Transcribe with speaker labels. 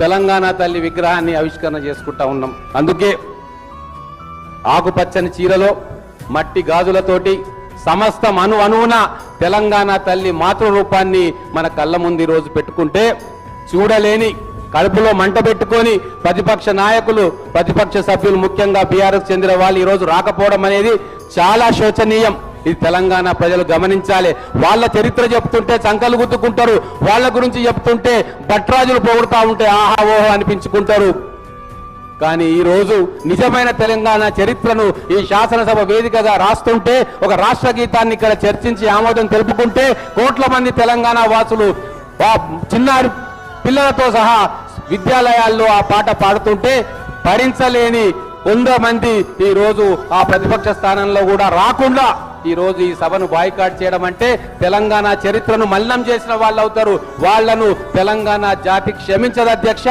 Speaker 1: తెలంగాణ తల్లి విగ్రహాన్ని ఆవిష్కరణ చేసుకుంటా ఉన్నాం. అందుకే ఆకుపచ్చని చీరలో మట్టి గాజులతోటి సమస్తం అను అణువున తెలంగాణ తల్లి మాతృ రూపాన్ని మన కళ్ళ ముందు ఈరోజు రోజు పెట్టుకుంటే చూడలేని కడుపులో మంట పెట్టుకొని ప్రతిపక్ష నాయకులు ప్రతిపక్ష సభ్యులు ముఖ్యంగా బీఆర్ఎస్ చెందిన వాళ్ళు ఈ రోజు రాకపోవడం అనేది చాలా శోచనీయం. ఇది తెలంగాణ ప్రజలు గమనించాలి. వాళ్ళ చరిత్ర చెప్తుంటే చంకలు గుద్దుకుంటారు. వాళ్ళ గురించి చెప్తుంటే భట్రాజులు పొగుడుతా ఉంటే ఆహా ఓహో అనిపించుకుంటారు. కానీ ఈ రోజు నిజమైన తెలంగాణ చరిత్రను ఈ శాసనసభ వేదికగా రాస్తుంటే ఒక రాష్ట్ర గీతాన్ని ఇక్కడ చర్చించి ఆమోదం తెలుపుకుంటే కోట్ల మంది తెలంగాణ వాసులు చిన్నారు చిన్నారి పిల్లలతో సహా విద్యాలయాల్లో ఆ పాట పాడుతుంటే భరించలేని వంద మంది ఈ రోజు ఆ ప్రతిపక్ష స్థానంలో కూడా రాకుండా ఈరోజు రోజు ఈ సభను బాయ్కాట్ చేయడం అంటే తెలంగాణ చరిత్రను మలినం చేసిన వాళ్ళు అవుతారు వాళ్ళను తెలంగాణ జాతి క్షమించదు అధ్యక్ష.